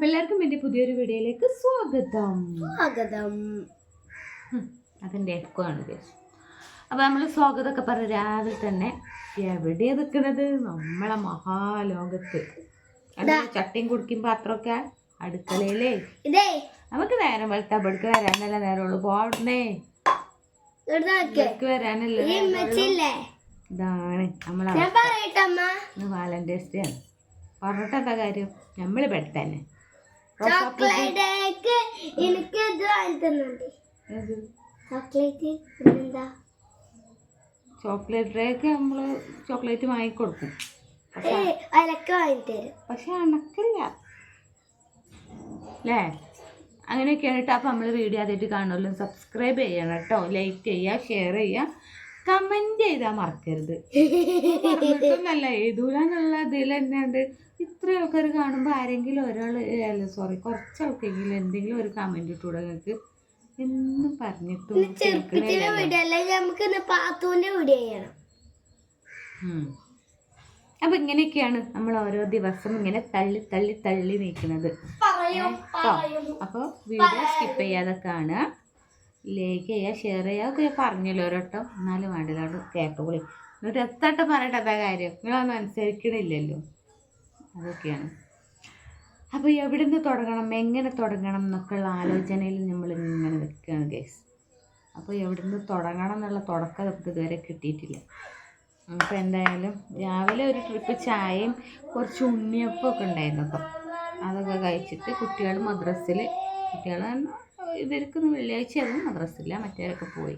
അപ്പം എല്ലാവർക്കും എന്റെ പുതിയൊരു വീഡിയോയിലേക്ക് സ്വാഗതം. സ്വാഗതം. അതിന്റെ എക്കോ ആണ് ഗൈസ് അപ്പോൾ നമ്മൾ സ്വാഗതമൊക്കെ പറഞ്ഞ് രാവിലെ തന്നെ എവിടെയാ നിൽക്കുന്നത് നമ്മളെ മഹാലോകത്ത്. ചട്ടിയും കുടിക്കും പാത്രമൊക്കെ അടുക്കളയിലേ. നമുക്ക് നേരം വെളുത്ത അവിടേക്ക് വരാനല്ല നേരമുള്ളൂ. പോടണേ വരാനല്ലേ ഇതാണ് നമ്മളെ വാലന്റൈൻസ് ഡേ ആണ്. പറഞ്ഞിട്ട് എന്താ കാര്യം? നമ്മൾ ഇവിടെ തന്നെ. ചോക്ലേറ്റ് എനിക്ക് ഇത് തന്നുണ്ട്. ചോക്ലേറ്റ് പിന്നെന്താ? ചോക്ലേറ്റ് ഡേക്ക് നമ്മൾ ചോക്ലേറ്റ് വാങ്ങിക്കൊടുക്കും അലക്ക പക്ഷെ അണക്കില്ല അല്ലേ അങ്ങനെയൊക്കെയാണ് കേട്ടോ അപ്പോൾ നമ്മൾ വീഡിയോ ആദ്യമായിട്ട് കാണുമല്ലോ. സബ്സ്ക്രൈബ് ചെയ്യണം കേട്ടോ. ലൈക്ക് ചെയ്യുക ഷെയർ ചെയ്യുക. കമന്റ് ചെയ്താൽ മറക്കരുത്. പറഞ്ഞിട്ടൊന്നല്ല എഴുതൂല എന്നുള്ള ഇതിൽ തന്നെയുണ്ട് ഇത്ര ആൾക്കാർ കാണുമ്പോൾ ആരെങ്കിലും ഒരാൾ അല്ല സോറി കുറച്ച് ആൾക്കെങ്കിലും എന്തെങ്കിലും ഒരു കമന്റ് ഇട്ടൂടെ നിങ്ങൾക്ക് എന്നും പറഞ്ഞിട്ടും ചെറുപ്പത്തിലെ നമുക്ക് ചെയ്യണം. അപ്പൊ ഇങ്ങനെയൊക്കെയാണ് നമ്മൾ ഓരോ ദിവസം ഇങ്ങനെ തള്ളി തള്ളി തള്ളി നീക്കുന്നത്. അപ്പോൾ വീഡിയോ സ്കിപ്പ് ചെയ്യാതെ കാണുക. ലൈക്ക് ചെയ്യുക ഷെയർ ചെയ്യുക ഒക്കെ ഞാൻ പറഞ്ഞല്ലോ ഒരട്ടം. എന്നാലും വേണ്ടില്ലാണ്ട് കേട്ടോളി എന്നിട്ട് എത്തട്ടെ പറയട്ടെ എന്താ കാര്യം? നിങ്ങളൊന്നും അനുസരിക്കണില്ലല്ലോ. അതൊക്കെയാണ്. അപ്പോൾ എവിടെ നിന്ന് തുടങ്ങണം എങ്ങനെ തുടങ്ങണം എന്നൊക്കെയുള്ള ആലോചനയിൽ നമ്മൾ ഇങ്ങനെ നിൽക്കുകയാണ് ഗേസ് അപ്പോൾ എവിടെ നിന്ന് തുടങ്ങണം എന്നുള്ള തുടക്കം നമുക്ക് ഇതുവരെ കിട്ടിയിട്ടില്ല. അപ്പോൾ എന്തായാലും രാവിലെ ഒരു ട്രിപ്പ് ചായയും കുറച്ച് ഉണ്ണിയപ്പമൊക്കെ ഉണ്ടായിരുന്നു. അപ്പം അതൊക്കെ കഴിച്ചിട്ട് കുട്ടികൾ മദ്രസ്സിൽ കുട്ടികൾ ഇവർക്ക് വെള്ളിയാഴ്ച ആയിരുന്നു മദ്രസില്ല മറ്റേവരൊക്കെ പോയി.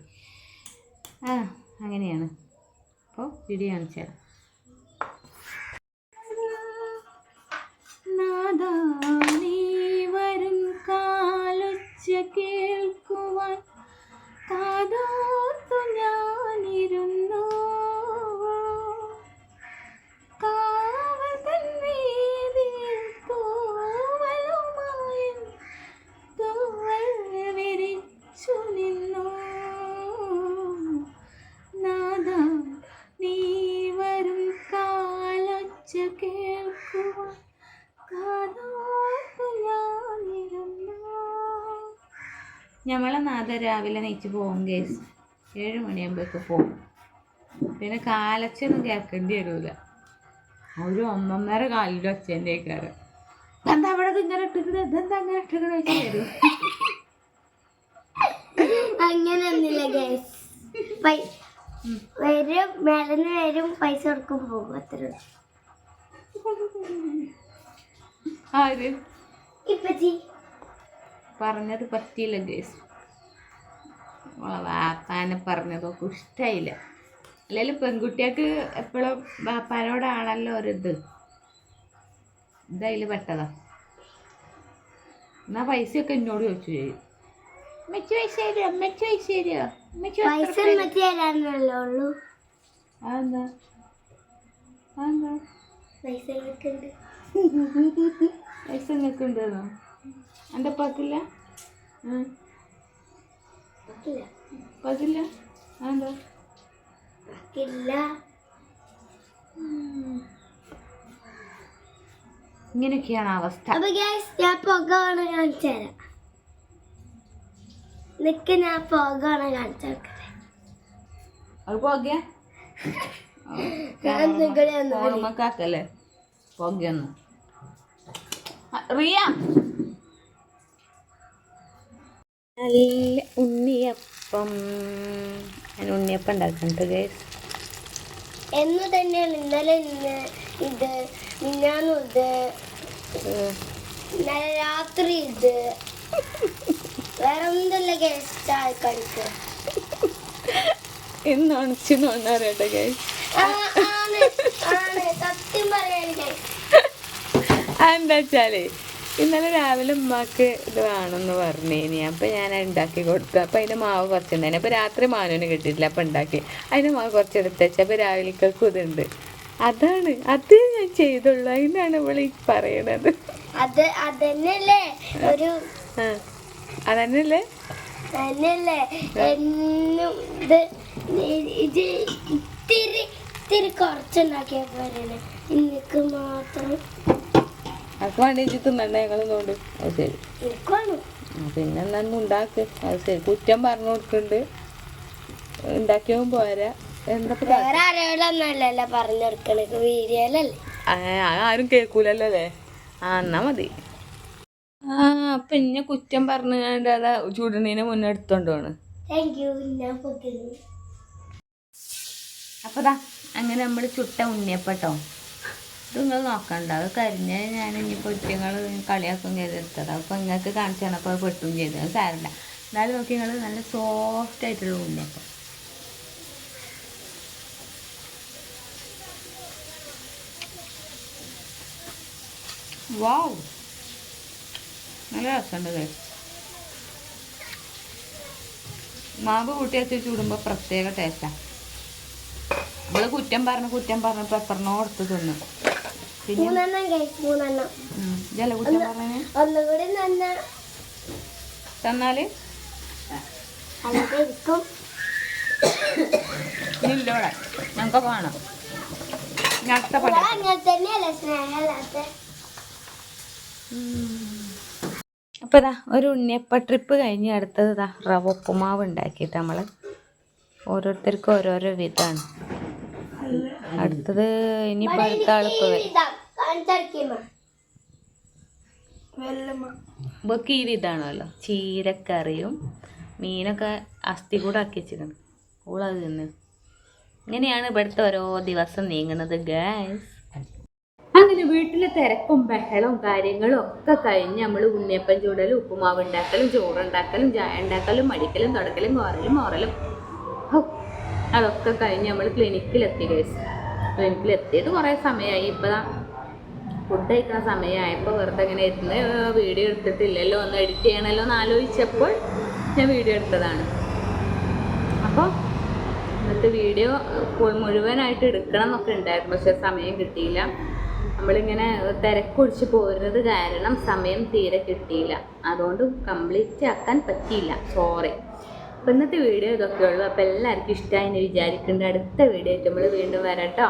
ആ അങ്ങനെയാണ്. അപ്പോൾ വീഡിയോ കാണിച്ചു തരാം. നാദാ വരും കാലൊച്ച കേൾക്കുവാൻ. കാതോർത്തു ഞമ്മളെ നാഥ രാവിലെ നെയ്ച്ച് പോകും കേസ് ഏഴ് മണിയാകുമ്പോഴേക്ക് പോകും പിന്നെ കാലച്ചൊന്നും കേൾക്കേണ്ടി വരൂല. ഒരു ഒന്നൊന്നര കാലിലും അച്ഛന്റെ കയറും എന്താ അവിടെ ഇങ്ങനെ ഇട്ടിക്കണ ഇതെന്താ അങ്ങനെ ഇട്ടിക്കണ വെച്ച് വരും. അങ്ങനെ ഒന്നില്ല ഗൈസ് വരും മേലെന്ന് വരും പൈസ കൊടുക്കും പോകും അത്ര ആര്? ഇപ്പച്ചി. പറഞ്ഞത് പറ്റിയില്ല ഗേസ്. വാപ്പാനെ പറഞ്ഞതൊക്കെ ഇഷ്ടമായില്ല അല്ലെങ്കിൽ പെൺകുട്ടികൾക്ക് എപ്പോഴും വാപ്പാനോടാണല്ലോ ഒരിത്. ഇതതിൽ പെട്ടതാ. എന്നാ പൈസയൊക്കെ എന്നോട് ചോദിച്ചു ചെയ്യും അമ്മച്ചി പൈസ തരുമോ അമ്മച്ചി പൈസ തരുമോ അമ്മച്ചി പൈസ ഇമ്മച്ചി തരാനല്ലേ ഉള്ളൂ. അതെന്താ? അതെന്താ? പൈസ എടുക്കണ്ട് പൈസ നിങ്ങൾക്ക് ഉണ്ടെന്നോ എന്റെ പക്കില്ല? പക്കില്ല. അതെന്താ? പക്കില്ല. ഇങ്ങനെയൊക്കെയാണ് അവസ്ഥ. അപ്പൊ ഗ്യാസ് ഞാൻ പുക വേണം കാണിച്ചു തരാം. നിക്ക് ഞാൻ പുക വേണം കാണിച്ചു അത് പോകെ ഞാൻ നിങ്ങളെ ഒന്ന് വിളി- ഓർമ്മക്കാക്കല്ലേ പോകെന്ന് റിയ. നല്ല ഉണ്ണിയപ്പം. ഞാൻ ഉണ്ണിയപ്പം ഉണ്ടാക്കുന്നുണ്ട് ഗേസ് എന്ന് തന്നെയാണ് ഇന്നലെ ഇന്ന് ഇത് ഇന്നത് ഇത് ഇന്നലെ രാത്രി ഇത്. വേറെ ഒന്നല്ല ഗസ്റ്റ് ആൾക്കാർക്ക് ഗേസ് ആ, ആണ്, ആണ്, സത്യം പറയാൻ എന്താ വെച്ചാലേ ഇന്നലെ രാവിലെ ഉമ്മാക്ക് ഇത് വേണമെന്ന് പറഞ്ഞേനി. അപ്പം ഞാൻ ഉണ്ടാക്കി കൊടുത്തു. അപ്പം അതിന്റെ മാവ് കുറച്ചുണ്ടായിരുന്നു അപ്പോൾ രാത്രി മാനുവിന് കിട്ടിയിട്ടില്ല. അപ്പം ഉണ്ടാക്കി അതിന്റെ മാവ് കുറച്ച് എടുത്തേച്ച് അപ്പം അപ്പോൾ രാവിലേക്കും ഇതുണ്ട്. അതാണ്. അത് ഞാൻ ചെയ്തുള്ളൂ. അതിനാണ് ഇവൾ ഈ പറയണത്. അത് അതന്നെയല്ലേ? ഒരു അതന്നെല്ലേ അതന്നെയല്ലേ? തന്നെയല്ലേ എന്നും ഇത് ഇത് ഇത്തിരി ഇത്തിരി കുറച്ചുണ്ടാക്കിയ പോലെ എനിക്ക് മാത്രം അതൊക്കെ വേണ്ടി തിന്നണ്ട ഞങ്ങളൊന്നുകൊണ്ട് അത് ശരി. പിന്നെ എന്നാ ഉണ്ടാക്ക്. അത് ശരി. കുറ്റം പറഞ്ഞു കൊടുക്കുന്നുണ്ട് ഉണ്ടാക്കിയവും പോരാ. എന്താ ആരും കേൾക്കൂലല്ലോ അല്ലേ ആ എന്നാ മതി. ആ അപ്പൊ ഇന്നെ കുറ്റം പറഞ്ഞു അതാ ചൂടണീനെ മുന്നേ എടുത്തോണ്ട് പോണ്. താങ്ക് യു ഞാൻ പുതിയ അപ്പൊ അങ്ങനെ നമ്മൾ ചുട്ട ഉണ്ണിയപ്പട്ടോ ഇത് നിങ്ങൾ നോക്കണ്ട. അത് കരിഞ്ഞ ഞാൻ ഇനിയിപ്പോൾ ഒറ്റങ്ങൾ കളിയാക്കും ചെയ്തെടുത്തത് അപ്പോൾ നിങ്ങൾക്ക് കാണിച്ചു തന്നപ്പോൾ പെട്ടും ചെയ്തു. അത് സാരമില്ല എന്നാലും നോക്കി നിങ്ങൾ നല്ല സോഫ്റ്റ് ആയിട്ടുള്ള ഉണ്ണിയപ്പം. വാവ് നല്ല രസമുണ്ട് മാവ് കൂട്ടി വെച്ച് ചൂടുമ്പോൾ പ്രത്യേക ടേസ്റ്റാണ് നമ്മൾ കുറ്റം പറഞ്ഞ് കുറ്റം പറഞ്ഞ് പെപ്പറിനോ കൊടുത്ത് തിന്നു. പിന്നെ? മൂന്നെണ്ണം ജല കുറ്റം പറഞ്ഞേ? ഒന്നുകൂടി നന്ന. തന്നാൽ? അല്ലാതെ ഇരിക്കും ഇല്ല ഇവിടെ. ഞങ്ങൾക്ക് കാണാം അടുത്ത അപ്പോൾ ഇതാ ഒരു ഉണ്ണിയപ്പ ട്രിപ്പ് കഴിഞ്ഞ് അടുത്തത് ഇതാ റവ ഉപ്പുമാവ് ഉണ്ടാക്കിയിട്ട് നമ്മൾ ഓരോരുത്തർക്കും ഓരോരോ വിധമാണ് അടുത്തത് ഇനി അടുത്ത ആളിപ്പോൾ വരും. കീരി ഇതാണല്ലോ ചീരക്കറിയും മീനൊക്കെ അസ്ഥി കൂടെ ആക്കി വെച്ചിരിക്കണം ഓളത് തിന്ന്. ഇങ്ങനെയാണ് ഇവിടുത്തെ ഓരോ ദിവസം നീങ്ങുന്നത് ഗാസ് അങ്ങനെ വീട്ടിലെ തിരക്കും ബഹളവും കാര്യങ്ങളും ഒക്കെ കഴിഞ്ഞ് നമ്മൾ ഉണ്ണിയപ്പം ചൂടലും ഉപ്പുമാവ് ഉണ്ടാക്കലും ചോറുണ്ടാക്കലും ചായ ഉണ്ടാക്കലും മടിക്കലും തുടക്കലും കോറലും മോറലും അതൊക്കെ കഴിഞ്ഞ് നമ്മൾ ക്ലിനിക്കിലെത്തി ഗൈസ് എത്തിയത് കുറേ സമയമായി ഇപ്പം ഫുഡ് കഴിക്കുന്ന സമയമായപ്പോൾ വെറുതെ ഇങ്ങനെ ഇരുന്ന് വീഡിയോ എടുത്തിട്ടില്ലല്ലോ ഒന്ന് എഡിറ്റ് ചെയ്യണമല്ലോ എന്ന് ആലോചിച്ചപ്പോൾ ഞാൻ വീഡിയോ എടുത്തതാണ്. അപ്പോൾ ഇന്നത്തെ വീഡിയോ മുഴുവനായിട്ട് എടുക്കണം എന്നൊക്കെ ഉണ്ടായിരുന്നു. പക്ഷെ സമയം കിട്ടിയില്ല. നമ്മളിങ്ങനെ തിരക്കൊടിച്ച് പോരുന്നത് കാരണം സമയം തീരെ കിട്ടിയില്ല. അതുകൊണ്ട് കംപ്ലീറ്റ് ആക്കാൻ പറ്റിയില്ല. സോറി അപ്പോൾ ഇന്നത്തെ വീഡിയോ ഇതൊക്കെ ഉള്ളൂ അപ്പോൾ എല്ലാവർക്കും ഇഷ്ടമായി എന്ന് വിചാരിക്കുന്നുണ്ട്. അടുത്ത വീഡിയോ ആയിട്ട് നമ്മൾ വീണ്ടും വരാം കേട്ടോ.